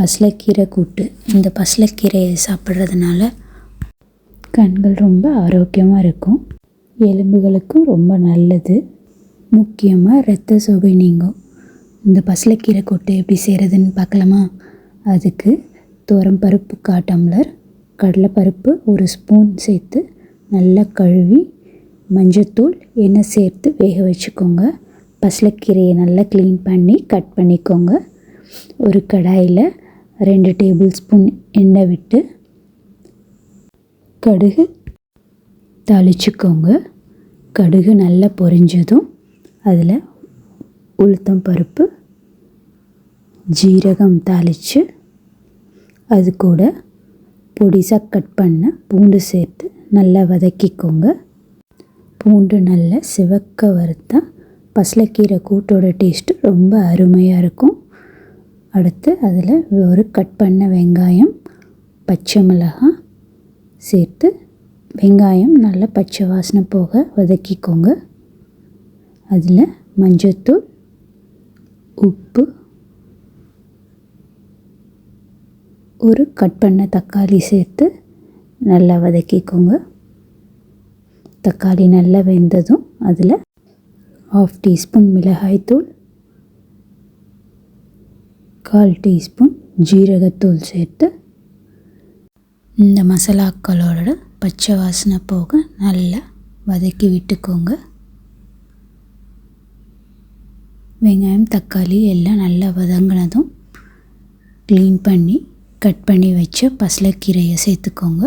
பசலைக்கீரை கூட்டு. இந்த பசலைக்கீரையை சாப்பிட்றதுனால கண்கள் ரொம்ப ஆரோக்கியமாக இருக்கும். எலும்புகளுக்கும் ரொம்ப நல்லது. முக்கியமாக இரத்த சோகை நீங்கும். இந்த பசலைக்கீரை கூட்டு எப்படி செய்கிறதுன்னு பார்க்கலாமா? அதுக்கு துவரம் பருப்பு கா டம்ளர் கடலைப்பருப்பு ஒரு ஸ்பூன் சேர்த்து நல்லா கழுவி மஞ்சத்தூள் எண்ணெய் சேர்த்து வேக வச்சுக்கோங்க. பசலைக்கீரையை நல்லா க்ளீன் பண்ணி கட் பண்ணிக்கோங்க. ஒரு கடாயில் ரெண்டு டேபிள் ஸ்பூன் எண்ணெய் விட்டு கடுகு தாளிச்சுக்கோங்க. கடுகு நல்லா பொரிஞ்சதும் அதில் உளுத்தம் பருப்பு ஜீரகம் தாளித்து அது கூட பொடிசாக கட் பண்ண பூண்டு சேர்த்து நல்லா வதக்கிக்கோங்க. பூண்டு நல்லா சிவக்க வறுத்தா பசலைக்கீரை கூட்டோட டேஸ்ட்டு ரொம்ப அருமையாக இருக்கும். அடுத்து அதில் ஒரு கட் பண்ண வெங்காயம் பச்சை மிளகாய் சேர்த்து வெங்காயம் நல்லா பச்சை வாசனை போக வதக்கிக்கோங்க. அதில் மஞ்சத்தூள் உப்பு ஒரு கட் பண்ண தக்காளி சேர்த்து நல்லா வதக்கிக்கோங்க. தக்காளி நல்லா வெந்ததும் அதில் ஆஃப் டீஸ்பூன் மிளகாய்த்தூள் கால் டீஸ்பூன் ஜீரகத்தூள் சேர்த்து இந்த மசாலாக்களோட பச்சை வாசனை போக நல்லா வதக்கி விட்டுக்கோங்க. வெங்காயம் தக்காளி எல்லாம் நல்லா வதங்கினதும் க்ளீன் பண்ணி கட் பண்ணி வச்ச பசலக்கீரையை சேர்த்துக்கோங்க.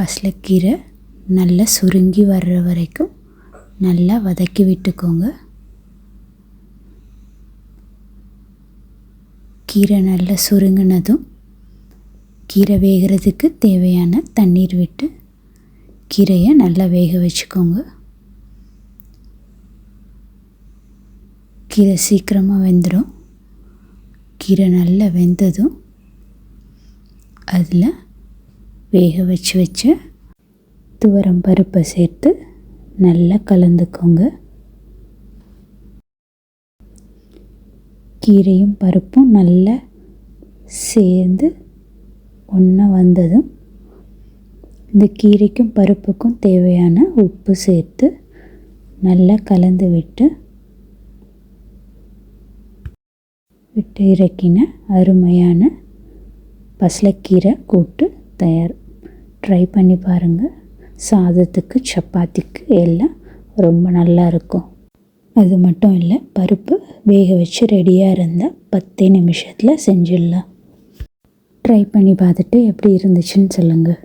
பசலக்கீரை நல்லா சுருங்கி வர்ற வரைக்கும் நல்லா வதக்கி விட்டுக்கோங்க. கீரை நல்லா சுருங்கினதும் கீரை வேகிறதுக்கு தேவையான தண்ணீர் விட்டு கீரையை நல்லா வேக வச்சுக்கோங்க. கீரை சீக்கிரமாக வெந்துடும் கீரை நல்லா வெந்ததும் அதில் வேக வச்சு வச்ச துவரம் பருப்பை சேர்த்து நல்லா கலந்துக்கோங்க. கீரையும் பருப்பும் நல்லா சேர்ந்து ஒன்றா வந்ததும் இந்த கீரைக்கும் பருப்புக்கும் தேவையான உப்பு சேர்த்து நல்லா கலந்து விட்டு விட்டு இறக்கின அருமையான பசலைக்கீரை கூட்டு தயார். ட்ரை பண்ணி பாருங்கள் சாதத்துக்கு சப்பாத்திக்கு எல்லாம் ரொம்ப நல்லா இருக்கும். அது மட்டும் இல்லை பருப்பு வேக வச்சு ரெடியாக இருந்தால் பத்தே நிமிஷத்தில் செஞ்சிடலாம். ட்ரை பண்ணி பார்த்துட்டு எப்படி இருந்துச்சுன்னு சொல்லுங்கள்